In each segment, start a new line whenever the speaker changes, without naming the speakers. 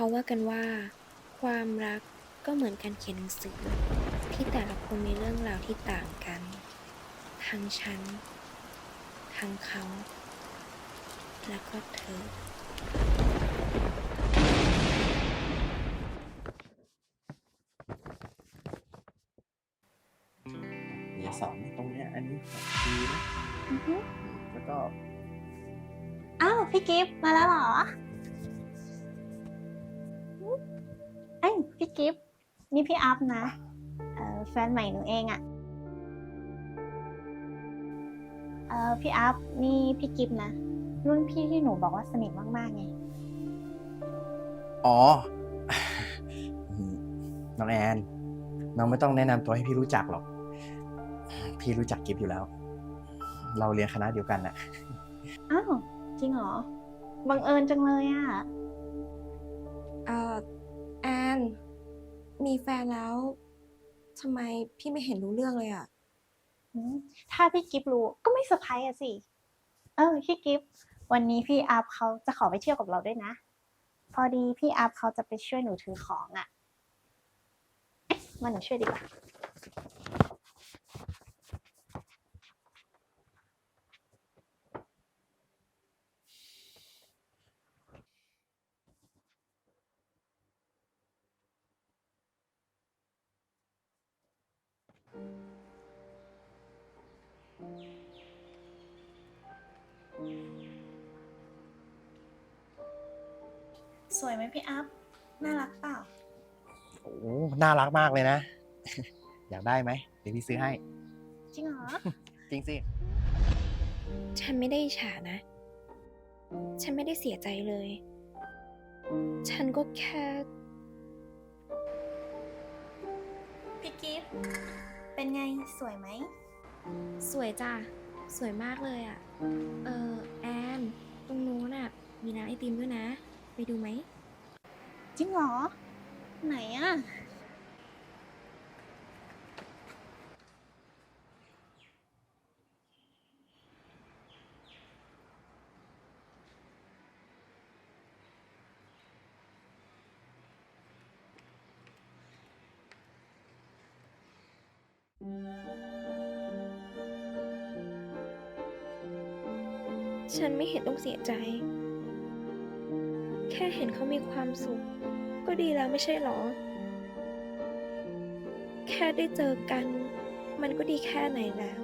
เขาว่ากันว่า ความรักก็เหมือนการเขียนหนังสือ ที่แต่ละคนมีเรื่องราวที่ต่างกัน ทั้งฉัน ทั้งเขา และก็เธอ
เดี๋ยวสอนตรงเนี้ยอันนี้ดีนะแล้วก็
อ้าวพี่กิฟต์มาแล้วเหรอ พี่กิฟต์นี่พี่อัพนะเอ่อแฟนใหม่หนูเองอะ่ะเอ่อพี่อัพนี่พี่กิฟต์นะ รุ่นพี่ที่หนูบอกว่าสนิทมากๆไง
อ๋อ น้องแอน น้องไม่ต้องแนะนำตัวให้พี่รู้จักหรอก พี่รู้จักกิฟอยู่แล้ว เราเรียนคณะเดียวกันน่ะ
อ้าว จริงเหรอ บังเอิญจังเลยอะ่
มีแฟนแล้วทำไมพี่ไม่เห็นรู้เรื่องเลยอะ
อืมถ้าพี่กิฟรู้ก็ไม่เซอร์ไพรส์อะสิ เออพี่กิฟวันนี้พี่อัพเขาจะขอไปเที่ยวกับเราด้วยนะ พอดีพี่อัพเขาจะไปช่วยหนูถือของอะเอ๊ะมาหนูช่วยดีกว่า สวยไหมพี่อัพ น่ารักเปล่า
โอ้น่ารักมากเลยนะ อยากได้ไหม เดี๋ยวพี่ซื้อให้
จริงเหรอ
จริงสิ
ฉันไม่ได้อิจฉานะ ฉันไม่ได้เสียใจเลย ฉันก็แค่
พี่กิฟ เป็นไงสวยไหม
สวยจ้ะ สวยมากเลยอะ่ะ เออแอน ตรงนู้นน่ะ มีร้านไอติมด้วยนะ ไปดูไหม
จริงเหรอ ไหนอะ
ฉันไม่เห็นต้องเสียใจ แค่เห็นเขามีความสุข ก็ดีแล้วไม่ใช่หรอ แค่ได้เจอกัน มันก็ดีแค่ไหนแล้ว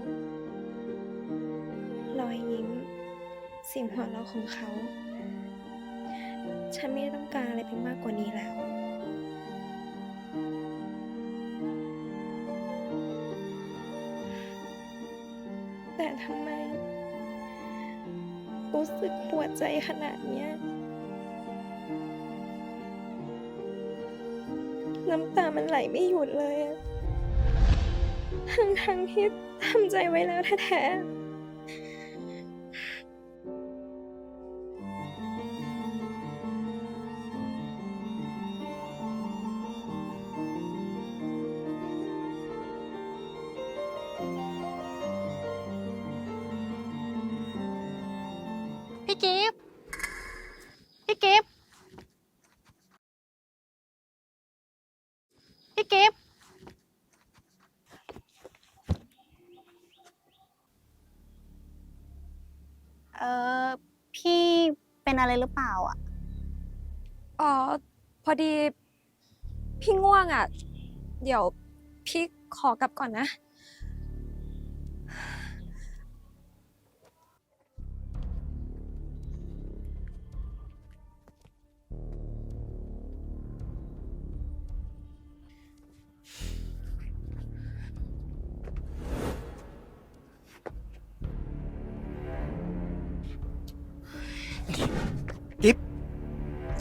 รอยยิ้ม เสียงหัวเราะของเขา ฉันไม่ต้องการอะไรไปมากกว่านี้แล้ว รู้สึกปวดใจขนาดเนี้ยน้ำตามันไหลไม่หยุดเลย ทั้งทั้งที่ทำใจไว้แล้วแท้ๆ
พี่กิฟพี่กิฟพี่กิฟเอ่อพี่เป็นอะไรหรือเปล่าอะ
อ๋อ พอดี พี่ง่วงอะเดี๋ยวพี่ขอกลับก่อนนะ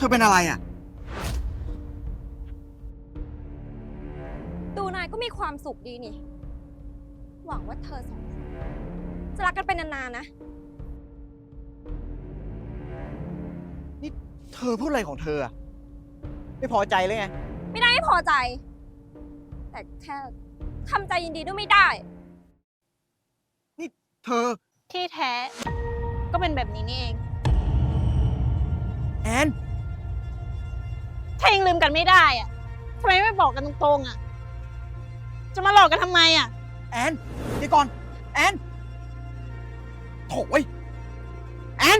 ธอเป็นอะไรอะ
ดูนายก็มีความสุขดีนี่ หวังว่าเธอสองคนจะรักกันเป็นนานๆนะ
เธอพูดอะไรของเธออะไม่พอใจเลยไง
ไม่ได้ไม่พอใจ แต่แค่ทำใจยินดีด้วยไม่ได้
เธอ
ที่แท้ก็เป็นแบบนี้นี่เอง
แอน
ลืมกันไม่ได้อะทำไมไม่บอกกันตรงๆอะจะมาหลอกกันทำไมอะ
แอนเดี๋ยวก่อน แอนโถ่เว้ยแอนแอน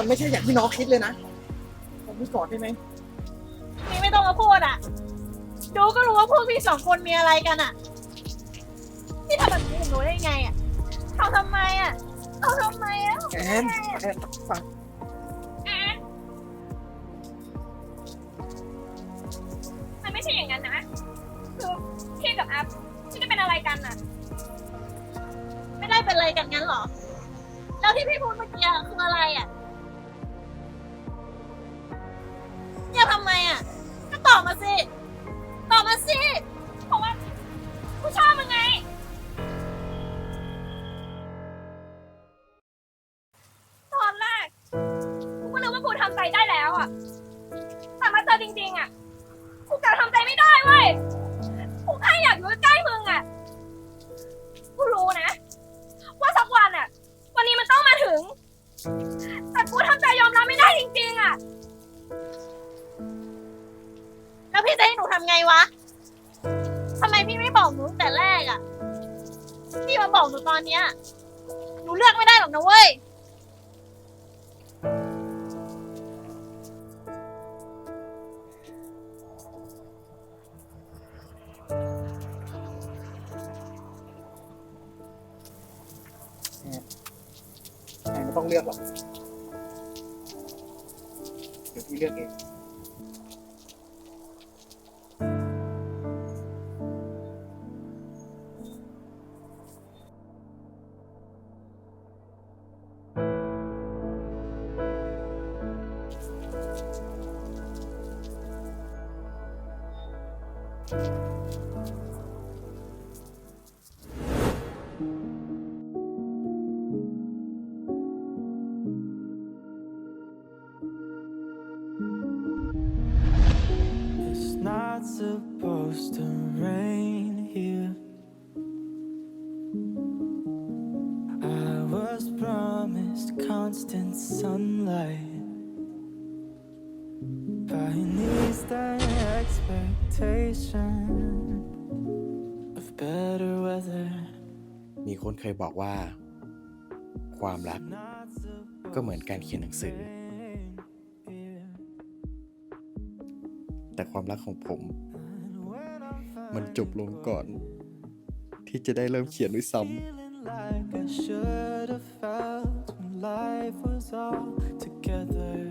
มันไม่ใช่อย่างที่น้องคิดเลยนะผมไม่กอดได้ไหม
พี่ไม่ต้องมาพูดอะดูก็รู้ว่าพวกพี่สองคนมีอะไรกันอะพี่ทำแบบนี้กับหนูได้ไงอะทำทำไมอะเอาทำไมอะ
แอนแอนฟัง
มันไม่ใช่อย่างนั้นนะคือพี่กับอัพไม่ได้เป็นอะไรกันน่ะ
ไม่ได้เป็นอะไรกันงั้นเหรอ แล้วที่พี่พูดเมื่อกี้อะคืออะไรอะ
เว้ยกูแค่อยากอยู่ใกล้มึงอะกูรู้นะ ว่าสักวันอะวันนี้มันต้องมาถึง แต่กูทำใจยอมรับไม่ได้จริงๆอะ
แล้วพี่จะให้หนูทำไงวะทำไมพี่ไม่บอกหนูตั้งแต่แรกอะพี่มาบอกหนูตอนเนี้ย หนูเลือกไม่ได้หรอกนะเว้ย
แอนไ constant
sunlight. Beneath the expectation of better weather.
มีคนเคยบอกว่า ความรัก
Not
ก็เหมือนการเขียนหนังสือ
rain here.
แต่ความรักของผม
And when I
มันจบลงก่อน ที่จะได้เริ่มเขียนด้วยซ้ำ
Feeling like I should have felt when life was all together.